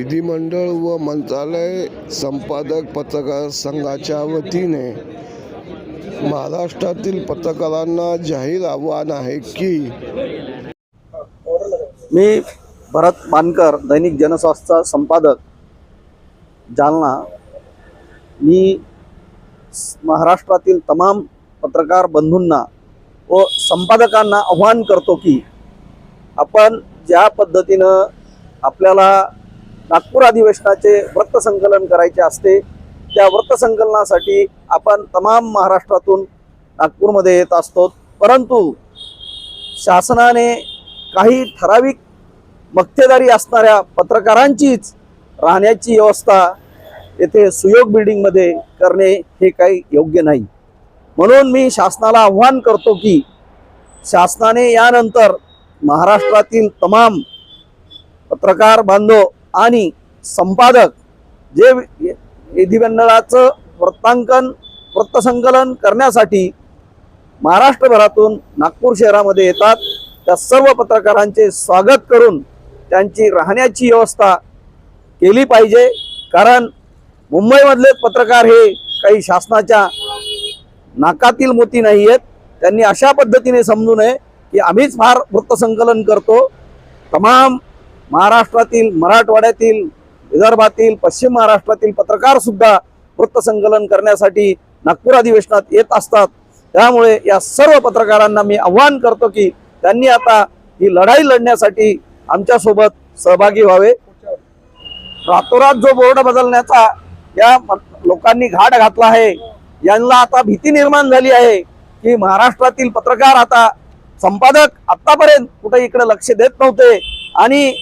विधिमंडळ व मंत्रालय संपादक पत्रकार संघाच्या वतीने महाराष्ट्रातील पत्रकारांना जाहीर आव्हान आहे की मी भरत मानकर दैनिक जनस्वास्थ्यचा संपादक जालना. मी महाराष्ट्रातील तमाम पत्रकार बंधूंना व संपादकांना आव्हान करतो की आपण ज्या पद्धतीनं आपल्याला नागपूर अधिवेशनाचे वृत्तसंकलन करायचे असते त्या वृत्तसंकलनासाठी आपण तमाम महाराष्ट्रातून नागपूरमध्ये येत असतो. परंतु शासनाने काही ठराविक मक्तेदारी असणाऱ्या पत्रकारांचीच राहण्याची व्यवस्था येथे सुयोग बिल्डिंगमध्ये करणे हे काही योग्य नाही. म्हणून मी शासनाला आव्हान करतो की शासनाने यानंतर महाराष्ट्रातील तमाम पत्रकार बांधव आणि संपादक जे विधिमंडळाचं वृत्तांकन वृत्तसंकलन करण्यासाठी महाराष्ट्रभरातून नागपूर शहरामध्ये येतात. त्या सर्व पत्रकारांचे स्वागत करून त्यांची राहण्याची व्यवस्था केली पाहिजे. कारण मुंबईमधले पत्रकार हे काही शासनाच्या नाकातील मोती नाही आहेत त्यांनी अशा पद्धतीने समजू नये की आम्हीच फार वृत्तसंकलन करतो. तमाम महाराष्ट्रातील मराठवाड्यातील विदर्भातील पश्चिम महाराष्ट्रातील पत्रकार सुद्धा वृत्तसंकलन करण्यासाठी नागपूर अधिवेशनात येत असतात. त्यामुळे या सर्व पत्रकारांना मी आव्हान करतो की त्यांनी आता ही लढाई लढण्यासाठी आमच्यासोबत सहभागी व्हावे. रातोरात जो बोर्ड बदलण्याचा या लोकांनी घाट घातला आहे यांना आता भीती निर्माण झाली आहे की महाराष्ट्रातील पत्रकार आता संपादक आतापर्यंत कुठे इकडे लक्ष देत नव्हते आणि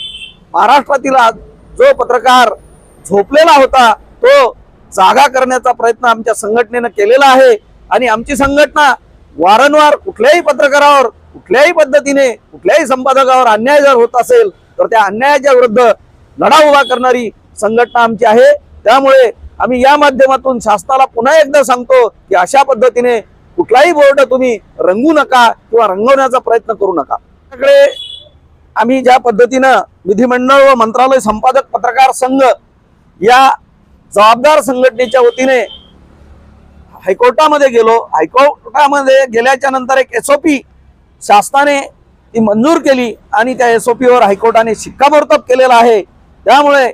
महाराष्ट्रातील जो पत्रकार झोपलेला होता तो जागा करण्याचा प्रयत्न आमच्या संघटनेनं केलेला आहे. आणि आमची संघटना वारंवार कुठल्याही पत्रकारावर कुठल्याही पद्धतीने कुठल्याही संपादकावर अन्याय जर होत असेल तर त्या अन्यायाच्या विरुद्ध लढा उभा करणारी संघटना आमची आहे. त्यामुळे आम्ही या माध्यमातून शासनाला पुन्हा एकदा सांगतो की अशा पद्धतीने कुठलाही बोर्ड तुम्ही रंगू नका किंवा रंगवण्याचा प्रयत्न करू नका. आपल्याकडे आम्ही ज्या पद्धतीनं विधिमंडळ व मंत्रालय संपादक पत्रकार संघ या जबाबदार संघटनेच्या वतीने हायकोर्टामध्ये गेलो हायकोर्टामध्ये गेल्याच्यानंतर एक एस शासनाने ती मंजूर केली आणि त्या एस वर हायकोर्टाने शिक्कामोर्तब केलेला आहे. त्यामुळे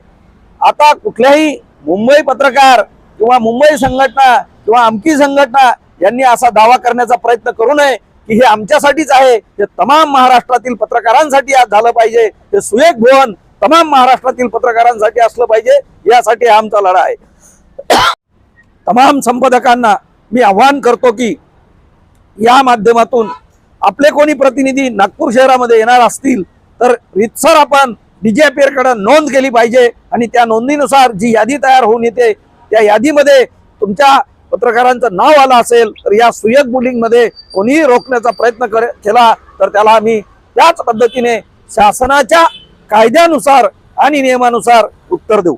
आता कुठल्याही मुंबई पत्रकार किंवा मुंबई संघटना किंवा आमकी संघटना यांनी असा दावा करण्याचा प्रयत्न करू नये. की हे आमच्यासाठीच आहे. हे तमाम महाराष्ट्रातील पत्रकारांसाठी आज झालं पाहिजे. हे सुएक भवन तमाम महाराष्ट्रातील पत्रकारांसाठी असलं पाहिजे. यासाठी हा आमचा लढा आहे. तमाम संपादकांना मी आव्हान करतो की या माध्यमातून आपले कोणी प्रतिनिधी नागपूर शहरामध्ये येणार असतील तर रितसर आपण कडे नोंद केली पाहिजे आणि त्या नोंदीनुसार जी यादी तयार होऊन येते त्या यादीमध्ये तुमच्या पत्रकारांचं नाव आलं असेल तर या सुयक बुलिंगमध्ये कोणीही रोखण्याचा प्रयत्न कर केला तर त्याला आम्ही त्याच पद्धतीने शासनाच्या कायद्यानुसार आणि नियमानुसार उत्तर देऊ.